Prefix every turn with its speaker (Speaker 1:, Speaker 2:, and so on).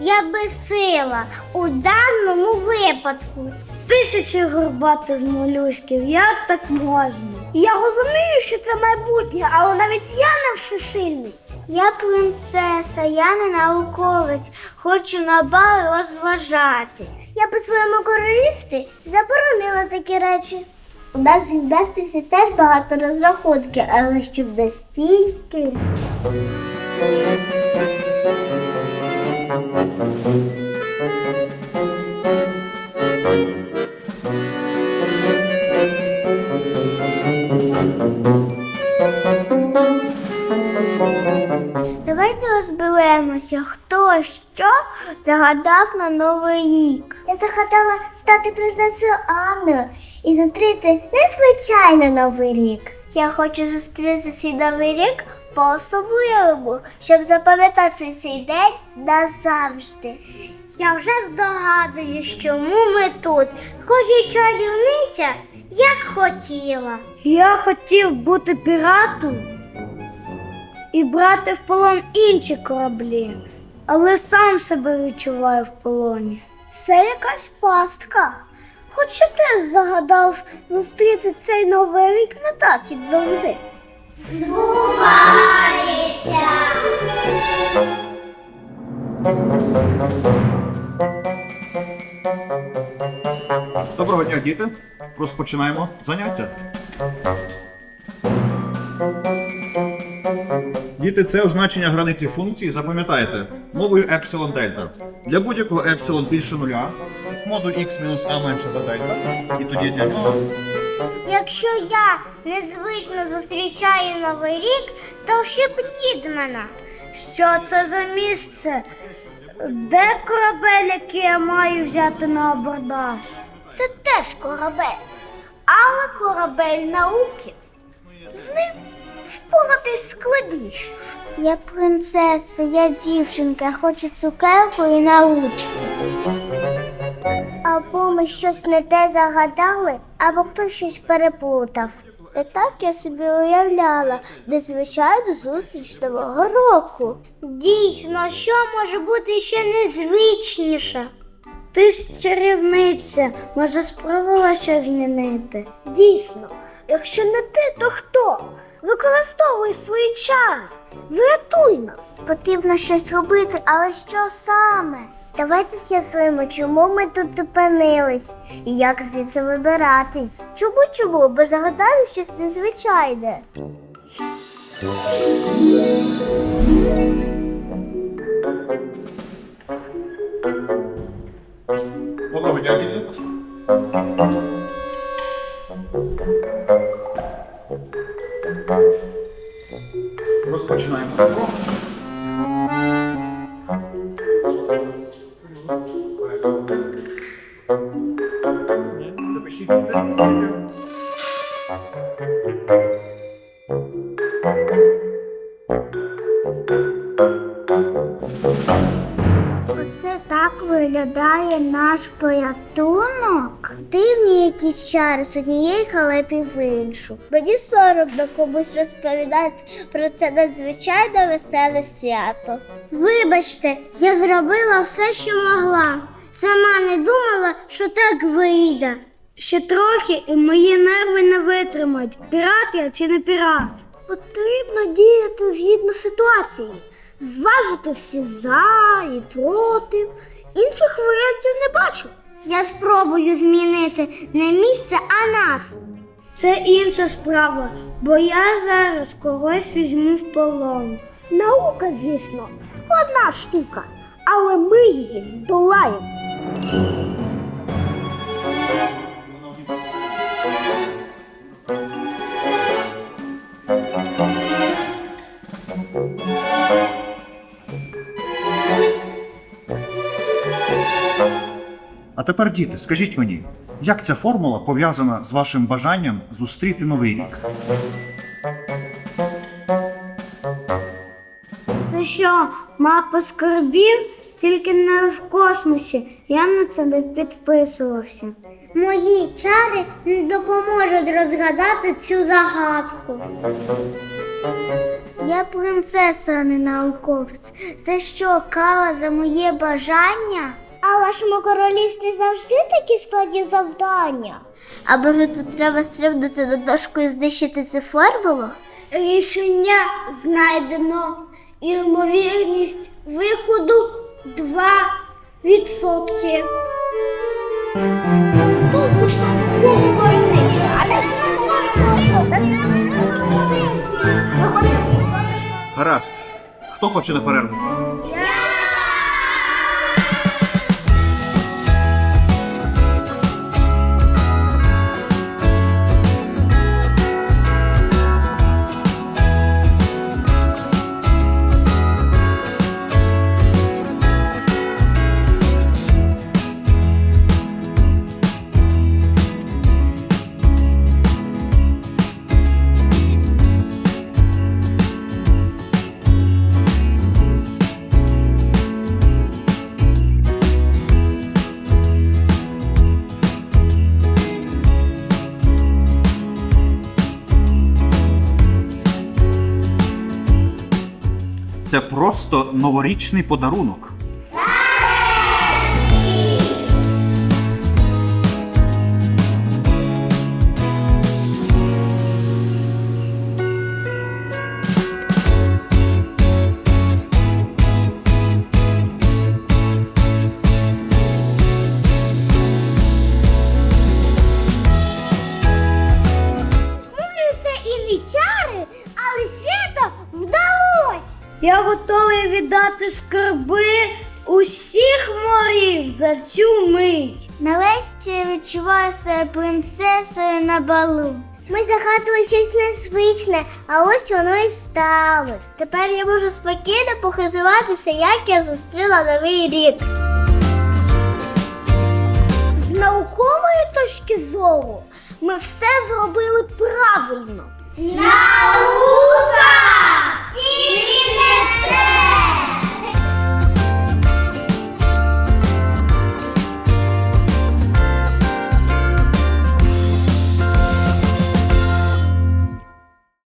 Speaker 1: Я безсила у даному випадку.
Speaker 2: Тисячі горбатих молюсків, як так можна? Я розумію, що це майбутнє, але навіть я не всесильний.
Speaker 1: Я принцеса, я не науковець, хочу на бал розважати. Я по своєму королівстві заборонила такі речі. У нас віддастися теж багато розрахунків, але щоб настільки. Загадав на Новий рік. Я загадала стати принцесою Анною і зустріти незвичайний Новий рік. Я хочу зустріти свій новий рік по-особливому, щоб запам'ятати цей день назавжди. Я вже здогадуюсь, чому ми тут. Хоч і чарівниця, як хотіла.
Speaker 2: Я хотів бути піратом і брати в полон інші кораблі, але сам себе відчуваю в полоні. Це якась пастка. Хоч і ти загадав зустріти цей новий рік не так, як завжди.
Speaker 3: Доброго дня, діти. Розпочинаємо заняття. Діти, це означення границі функції. Запам'ятайте мовою епсилон дельта. Для будь-якого епсилон більше нуля, модуль x мінус а менше за дельта. І тоді для нього
Speaker 1: Якщо я незвично зустрічаю новий рік, то шепніть мене.
Speaker 2: Що це за місце? Де корабель, який я маю взяти на абордаж? Це теж корабель, але корабель науки. З ним впоратись складніше.
Speaker 1: Я принцеса, я дівчинка, я хочу цукерку і научку. Або ми щось не те загадали, або хтось щось переплутав. І так я собі уявляла незвичайну зустріч нового року. Дійсно, що може бути ще незвичніше?
Speaker 2: Ти ж чарівниця, може спробувала щось змінити.
Speaker 1: Дійсно,
Speaker 2: Якщо не ти, то хто? Використовуй свої чари. Врятуй нас.
Speaker 1: потрібно щось робити, але що саме? Давайте з'ясуємо, чому ми тут опинились і як звідси вибиратись. Чому чому? Бо загадали щось незвичайне.
Speaker 3: Доброго дня, діти. Розпочинаємо урок.
Speaker 1: Виглядає наш порятунок. Дивні якісь чари з однієї халепі в іншу. Мені соромно комусь розповідати про це надзвичайно веселе свято. Вибачте, я зробила все, що могла. Сама не думала, що так вийде.
Speaker 2: Ще трохи і мої нерви не витримають. Пірат я чи не пірат? Потрібно діяти згідно ситуації, зважити всі за і проти. Інших варіантів не бачу.
Speaker 1: Я спробую змінити не місце, а нас.
Speaker 2: Це інша справа, бо я зараз когось візьму в полон. Наука, звісно, складна штука, але ми її здолаємо.
Speaker 3: А тепер, діти, скажіть мені, як ця формула пов'язана з вашим бажанням зустріти новий рік?
Speaker 2: Це що, мапа скарбів? Тільки не в космосі. Я на це не підписувався.
Speaker 1: Мої чари не допоможуть розгадати цю загадку. Я принцеса, а не науковець. Це що, кара за моє бажання? А вашому королівстві завжди такі складні завдання. А може тут треба стрибнути на дошку і знищити цю формулу?
Speaker 2: Рішення знайдено. Ймовірність виходу 2%.
Speaker 3: Гаразд. Хто хоче на перерву? Це просто новорічний подарунок.
Speaker 2: Я готовий віддати скарби усіх морів за цю мить.
Speaker 1: Нарешті я відчуваю себе принцесою на балу. Ми загадували щось незвичне, а ось воно і сталося. Тепер я можу спокійно похизуватися, як я зустріла новий рік.
Speaker 2: З наукової точки зору ми все зробили правильно.
Speaker 1: Тільки